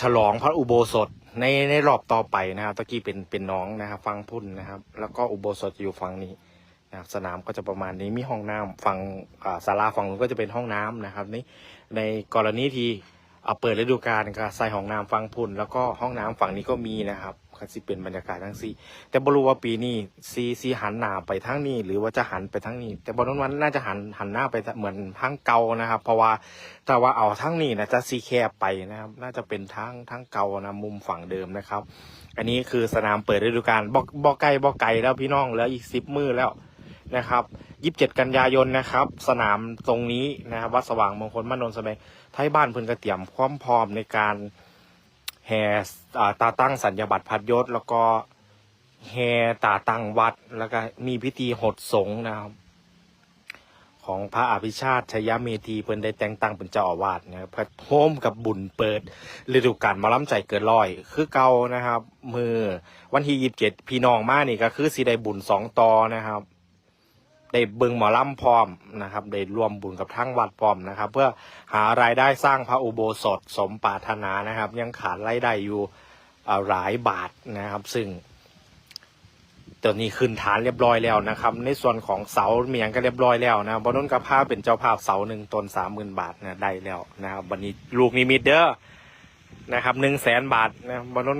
ฉลองพระอุโบสถในในรอบต่อไปนะครับตะกี้เป็นเป็นน้องนะครับฟังพุ่นนะครับ แล้วก็อุโบสถอยู่ฝั่งนี้นะครับสนามก็จะประมาณนี้มีห้องน้ำฝั่งอ่าศาลาฝั่งนู้นก็จะเป็นห้องน้ำนะครับนี่ในกรณีที่ เอาเปิดฤดูกาลก็ใส่ห้องน้ำฟังพุ่น แล้วก็ห้องน้ำฝั่งนี้ก็มีนะครับก็สิเป็นบรรยากาศทั้งสี่แต่บรู้ว่าปีนี้ซีซีหันหน้าไปทางนี้ หรือว่าจะหันไปทางนี้ แต่บนนั้นน่าจะหันหันหน้าไปเหมือนทางเก่านะครับ เพราะว่าแต่ว่าเอาทางนี้นะจะซีแคบไปนะครับ น่าจะเป็นทางทางเก่านะมุมฝั่งเดิมนะครับ อันนี้คือสนามเปิดฤดูกาลบอกบอกไกลบอกไกลแล้วพี่น้องแล้วอีกสิบมือแล้วนะครับยี่สิบเจ็ดกันยายนนะครับ สนามตรงนี้นะครับวัดสว่างมงคลบ้านนนท์สมัย ไทยบ้านเพิ่นกระเตรียมความพร้อมในการแห่ตาตั้งสัญญาบัตรพัดยศ แล้วก็แห่ตาตั้งวัด แล้วก็มีพิธีหดสงนะครับ ของพระอภิชาติชยเมธีเพิ่นได้แต่งตั้งเป็นเจ้าอาวาสนะครับเพื่อโฮมกับบุญเปิดฤดูกาลมาล้ำใจเกินร้อย คือเก่านะครับ มือวันที่ยี่สิบเจ็ดพี่น้องมานี่ก็คือสิได้บุญสองต่อนะครับ ได้เบิงหมอลำพร้อมนะครับได้รวมบุญกับทั้งวัดพร้อมนะครับ เพื่อหารายได้สร้างพระอุโบสถสมปรารถนานะครับ ยังขาดรายได้อยู่อ่อหลายบาทนะครับ ซึ่งตอนนี้ขึ้นฐานเรียบร้อยแล้วนะครับ ในส่วนของเสาเมียงก็เรียบร้อยแล้วนะบนนนกับภาเป็นเจ้าภาพเสาหนึ่งตนสามหมื่นบาทนะได้แล้วนะครับวันนี้ลูกนิมิตเด้อนะครับหนึ่งแสนบาทนะบนนน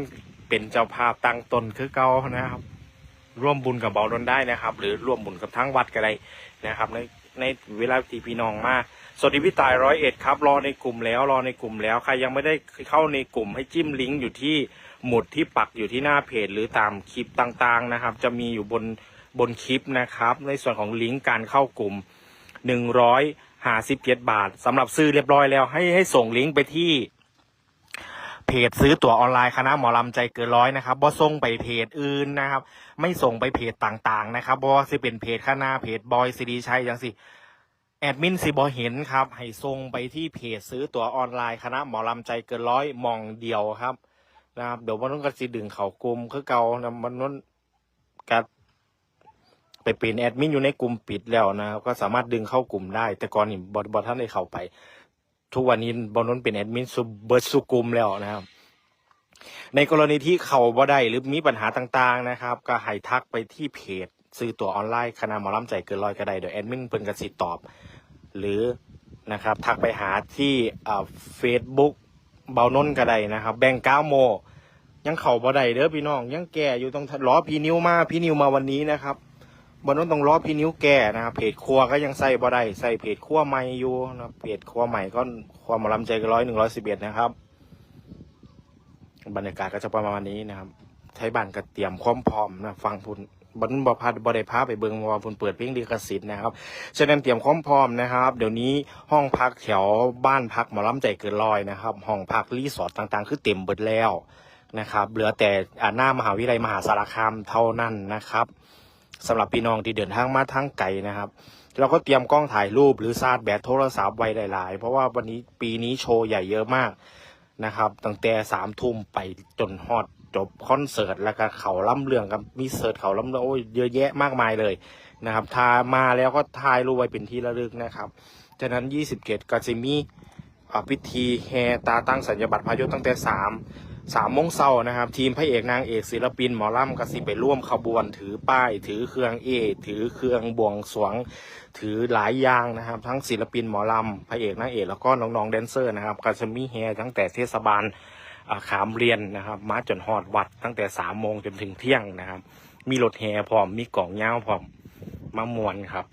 เป็นเจ้าภาพตั้งตนคือเก่านะครับ ร่วมบุญกับเบาดนได้นะครับ หรือร่วมบุญกับทั้งวัดก็ได้นะครับ ในในเวลาที่พี่น้องมาสวัสดีพี่ตายร้อยเอ็ดครับรอในกลุ่มแล้วรอในกลุ่มแล้วใครยังไม่ได้เข้าในกลุ่มให้จิ้มลิงก์อยู่ที่หมุดที่ปักอยู่ที่หน้าเพจหรือตามคลิปต่างๆนะครับ จะมีอยู่บนบนคลิปนะครับ ในส่วนของลิงก์การเข้ากลุ่มหนึ่งร้อยห้าสิบเจ็ดบาทสำหรับซื้อเรียบร้อยแล้วให้ให้ส่งลิงก์ไปที่ เพจซื้อตั๋วออนไลน์คณะหมอลำใจเกินร้อยนะครับบ่ส่งไปเพจอื่นนะครับ ไม่ส่งไปเพจต่างๆ นะครับบ่ว่าสิเป็นเพจคณะเพจบอยซีดีชัยจังสิแอดมินสิบอเห็นครับ ให้ส่งไปที่เพจซื้อตั๋วออนไลน์คณะหมอลำใจเกินร้อยมองเดียวครับนะครับเดี๋ยววันนู้นก็สิดึงเขากลุ่มคือเก่านะวันนู้นกัดไปเป็นแอดมินอยู่ในกลุ่มปิดแล้วนะครับก็สามารถดึงเข้ากลุ่มได้ แต่ก่อนนี่บอบอท่านได้เข้าไป ทุกวันนี้บอลนนเป็นแอดมินซูเบิร์ตสุกุมแล้วนะครับ ในกรณีที่เขาบ่ได้หรือมีปัญหาต่างๆนะครับ ก็ให้ทักไปที่เพจซื้อตั๋วออนไลน์คณะหมอลำใจเกินร้อยก็ได้เดี๋ยวแอดมินเพิ่นกสิตอบ หรือนะครับทักไปหาที่เฟซบุ๊กเบานนก็ได้นะครับ แบงก้าโม ยังเข่าบ่ได้เด้อพี่น้อง ยังแก่อยู่ต้องรอพี่นิวมาพี่นิวมาวันนี้นะครับ บนนั้นต้องรอพี่นิ้วแก่นะครับเพจครัวก็ยังใส่บ่ได้ใส่เพจครัวใหม่อยู่นะเพจครัวใหม่ก็ความมอลำใจก็ร้อยหนึ่งร้อยสิบเอ็ดนะครับ บรรยากาศก็จะประมาณนี้นะครับไทยบ้านก็เตรียมความพร้อมนะฟังพุ่นบันบพาบได้พาไปเบิงว่าพุ่นเปิดเพลงดีกสิทธ์นะครับฉะนั้นเตรียมความพร้อมนะครับ เดี๋ยวนี้ห้องพักแถวบ้านพักหมอลำใจเกินร้อยนะครับ ห้องพักรีสอร์ทต่างๆ คือเต็มเบิดแล้วนะครับ เหลือแต่หน้ามหาวิทยาลัยมหาสารคามเท่านั้นนะครับ สำหรับพี่น้องที่เดินทางมาทางไกลนะครับ เราก็เตรียมกล้องถ่ายรูปหรือซาดแบตโทรศัพท์ไว้หลาย ๆ เพราะว่าวันนี้ปีนี้โชว์ใหญ่เยอะมากนะครับ ตั้งแต่สามทุ่มไปจนฮอดจบคอนเสิร์ตแล้วก็เขาล่ำเรื่องกับมีเสิร์ตเขาล่ำเรื่องโอ้ยเยอะแยะมากมายเลยนะครับทามาแล้วก็ถ่ายรูปไว้เป็นที่ระลึกนะครับฉะนั้น 27 ก็จะมีพิธีแห่ตาตั้งสัญญาบัตรพายศตั้งแต่สาม สามโมงเช้านะครับ ทีมพระเอกนางเอกศิลปินหมอลำก็สิไปร่วมขบวน ถือป้าย ถือเครื่องเอ ถือเครื่องบวงสรวง ถือหลายอย่างนะครับ ทั้งศิลปินหมอลำพระเอกนางเอกแล้วก็น้องๆแดนเซอร์นะครับก็จะมีแฮตั้งแต่เทศบาลขามเรียนนะครับ มาจนฮอดวัดตั้งแต่สามโมงจนถึงเที่ยงนะครับ มีรถแฮพร้อมมีกล่องยาวพร้อมมามวนครับ